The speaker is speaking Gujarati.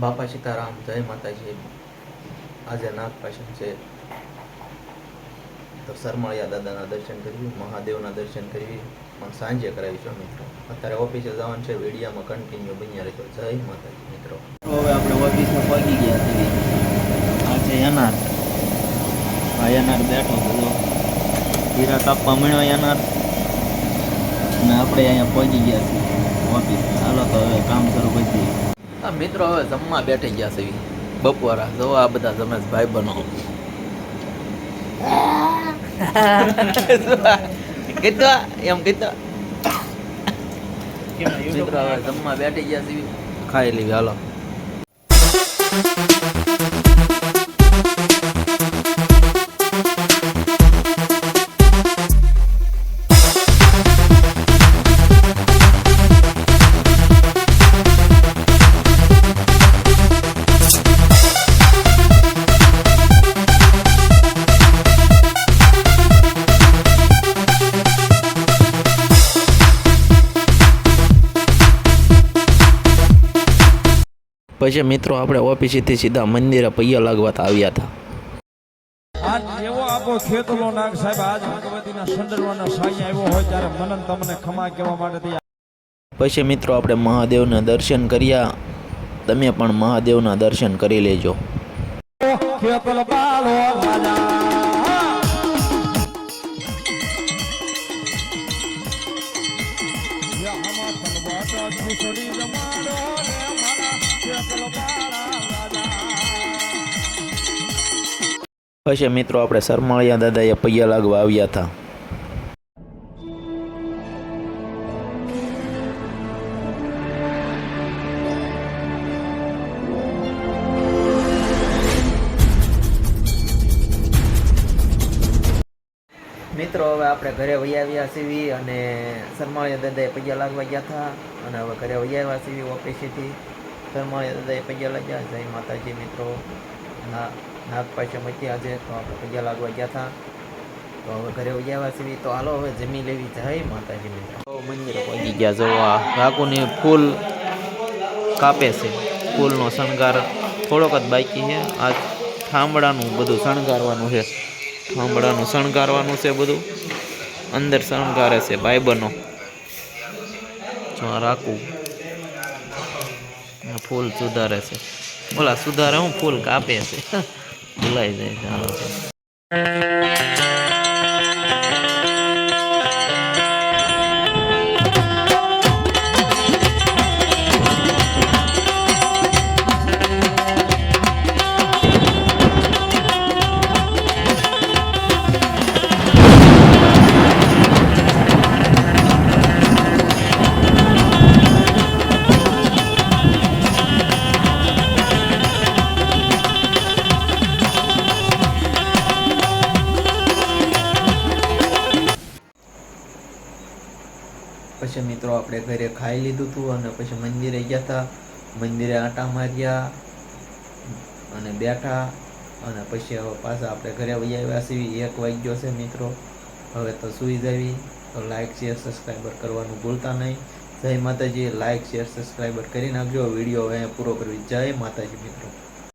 બાપા સીતારામ, જય માતાજી. આજે નાગ પાંચમ છે. તો સરમાળિયા દાદાના દર્શન કરવી મહાદેવના દર્શન કરવી પણ સાંજે કરાવીશું મિત્રો. અત્યારે ઓફિસે જવાનું છે, વિડીયામાં કન્ટિન્યુ બન્યા રહેજો. જય માતાજી મિત્રો. હવે આપણે ઓફિસમાં પહોંચી ગયા છીએ. આ છે એનાર. આ એનાર બેઠો બધો હીરા કાપવા મળ્યો એનાર. અને આપણે અહીંયા પહોંચી ગયા છીએ ઓફિસ. હાલો તો હવે કામ શરૂ કરી મિત્રો હવે જમવા બેઠી ગયા છે બપોરા. જો આ બધા જમે ભાઈ બનો. કીધો એમ કીધો મિત્રો હવે જમવા બેઠી ગયા છે ખાઈ લેવી હાલો. પછી મિત્રો આપણે ઓફિસેથી સીધા મંદિરે પૈયા લાગવા આવ્યા હતા. આજ એવો આપો ખેતલો નાગ સાહેબ આજ ભગવતીના સંદર્ભના સાઈ આવ્યો હોય ત્યારે મનન તમને ખમા કહેવા માટે પછી મિત્રો આપણે મહાદેવના દર્શન કર્યા. તમે પણ મહાદેવના દર્શન કરી લેજો. ખેતલ બાળો રાજા યહામાં તલવાટા પછી મિત્રો આપણે સરમાળિયા દાદાએ પૈયા લાગવા આવ્યા હતા. મિત્રો, હવે આપણે ઘરે વહી આવ્યા સીવી અને સરમાળિયા દાદાએ પૈયા લાગવા ગયા હતા અને હવે ઘરે વહી આવ્યા સીવી ઓફિસેથી. સરમાળિયા એ પૈયા લાગ્યા. જય માતાજી મિત્રો. ના, નાગ પાછા મચી આજે તો આપણે પૈયા લાગવા ગયા હતા. તો હવે ઘરે ઉજાવા સીવી તો હાલો, હવે જમી લેવી. જય માતાજી મિત્રો. મંદિર પહોંચી ગયા જો આ કાકુની ફૂલ કાપે છે. ફૂલનો શણગાર થોડોક જ બાકી છે. આ થાંભળાનું બધું શણગારવાનું છે. થાંભળાનું શણગારવાનું છે બધું. અંદર શણગારે છે ભાઈબંધો જો રાખવું. ફૂલ સુધારે છે. બોલા સુધારે હું ફૂલ કાપે છે. ભૂલાઈ જાય છે પછી મિત્રો આપણે ઘરે ખાઈ લીધું હતું અને પછી મંદિરે ગયા હતા મંદિરે આંટા માર્યા અને બેઠા અને પછી હવે પાછા આપણે ઘરે વહી આવ્યા છીએ. એક વાગ્યો છે મિત્રો. હવે તો સૂઈ જવી. તો લાઇક શેર સબસ્ક્રાઈબર કરવાનું ભૂલતા નહીં. જય માતાજી. લાઇક શેર સબસ્ક્રાઈબર કરી નાખજો. વીડિયો હવે પૂરો કરવી જય માતાજી મિત્રો.